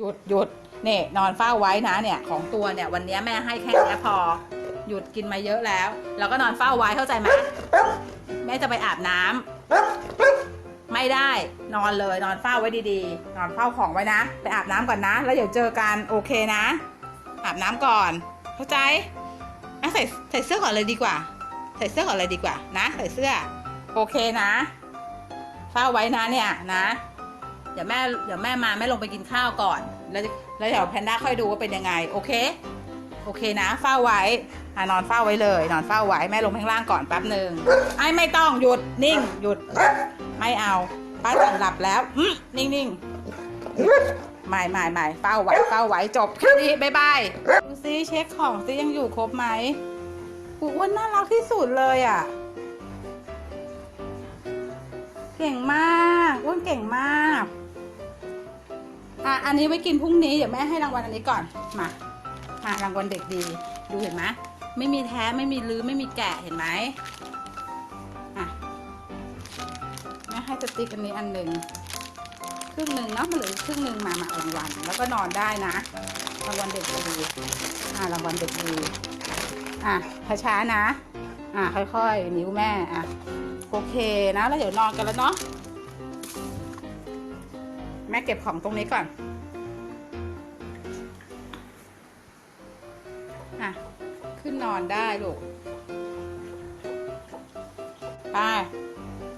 หยุดหยุดเนี่ยนอนเฝ้าไว้นะเนี่ยของตัวเนี่ยวันนี้แม่ให้แค่นี้พอ หยุดกินมาเยอะแล้วแล้วก็นอนเฝ้าไว้เข้าใจไหมแม่จะไปอาบน้ำไม่ได้นอนเลยนอนเฝ้าไว้ดีๆ นอนเฝ้าของไว้นะ ไปอาบน้ำก่อนนะ แล้วเดี๋ยวเจอกันโอเคนะ อาบน้ำก่อน เข้าใจอะใส่ใส่เสื้อก่อนเลยดีกว่า ใส่เสื้อก่อนเลยดีกว่านะ ใส่เสื้อ โอเคนะ เฝ้าไว้นะเนี่ยนะ เดี๋ยวแม่เดี๋ยวแม่มาแม่ลงไปกินข้าวก่อน แล้วแล้วเดี๋ยวแพนด้าค่อยดูว่าเป็นยังไง โอเค โอเคนะเฝ้าไว้อะนอนเฝ้าไว้เลย นอนเฝ้าไว้แม่ลงข้างล่างก่อนแป๊บหนึ่งไอ้ไม่ต้องหยุดนิ่งหยุด ไม่เอาป้าจันหลับแล้วนิ่งนิ่งไม่ไม่ไม่เฝ้าไว้เฝ้าไว้จบแค่นี้บายบายดูซิเช็คของซิยังอยู่ครบไหมกูอ้วนน่ารักที่สุดเลยอะเก่งมากอ้วนเก่งมาก อะอันนี้ไว้กินพรุ่งนี้เดี๋ยวแม่ให้รางวัลอันนี้ก่อนมาอะรางวัลเด็กดี ดูเห็นไหมไม่มีแท้ไม่มีลื้อไม่มีแกะเห็นไหมอะแม่ให้สติ๊กอันนี้อันหนึ่งครึ่งหนึ่งเนาะมาเหลือครึ่งหนึ่งมามารางวัลแล้วก็นอนได้นะรางวัลเด็กดีอะรางวัลเด็กดีอะช้าๆนะ อะค่อยๆ นิ้วแม่อะโอเคนะแล้วเดี๋ยวนอนกันแล้วเนาะ แม่เก็บของตรงนี้ก่อนอะขึ้นนอนได้ลูก ไป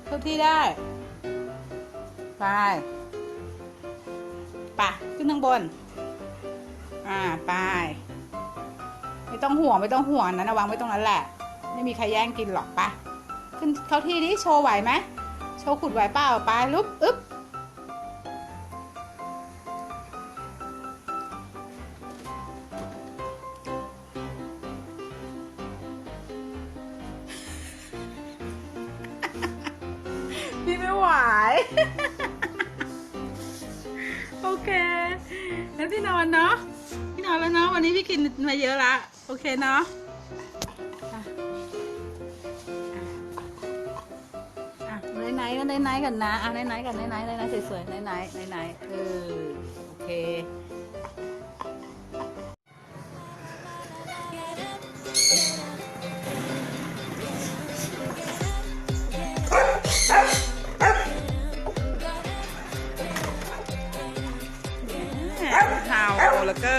เข้าที่ได้ ไป ไป ขึ้นข้างบน อ่า ไป ไม่ต้องห่วง ไม่ต้องห่วงนะนะวางไว้ตรงนั้นแหละ ไม่มีใครแย่งกินหรอกไป ขึ้นเข้าที่นี้โชว์ไหวไหมโชว์ขุดไหวเปล่าไปลุกอึ๊บ โอเค แล้วพี่นอนเนาะพี่นอนแล้วเนาะวันนี้พี่กินมาเยอะละ โอเคเนาะอะไหนๆก็ไหนๆกันนะอะไหนๆกันไหนๆไหนๆสวยๆไหนๆไหนๆเออโอเค ห่าแล้วก็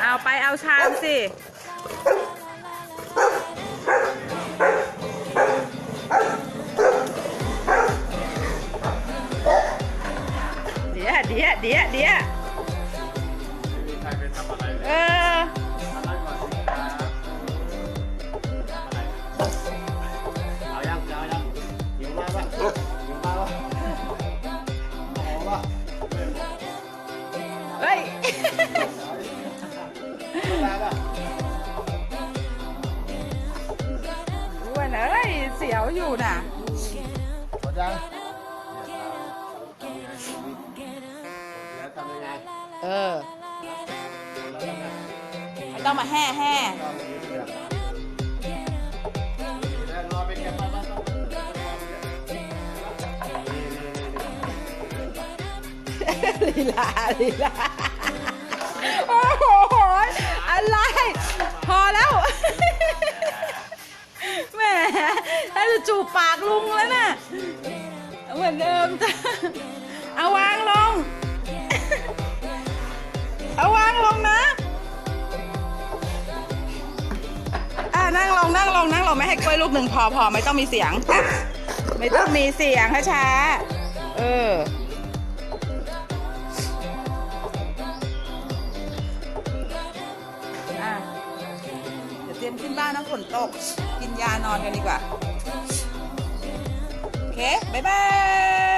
เอาไปเอาชามสิเดี๋ยวเดี๋ยวเดี๋ยวเดี๋ยวเออ เฮ้ยได้ปะอ้วนเอ้ย เสียวอยู่น่ะ หมดยังแล้วทำยังไงเออแล้วทำยังไงไม่ต้องมาแห่แห่ต้องมีเดือ ลีลาลีลาโอ้โหอะไร พอแล้วแหมถ้าจะจูบปากลุงแล้วน่ะเหมือนเดิมจ้ะเอาวางลง เอาวางลงนะอ่านั่งลงนั่งลงนั่งลงไม่ให้กล้วยลูกหนึ่งพอพอไม่ต้องมีเสียง ไม่ต้องมีเสียงช้าๆเออ เดี๋ยวเตรียมขึ้นบ้านนะฝนตก กินยานอนกันดีกว่า โอเค บ๊ายบาย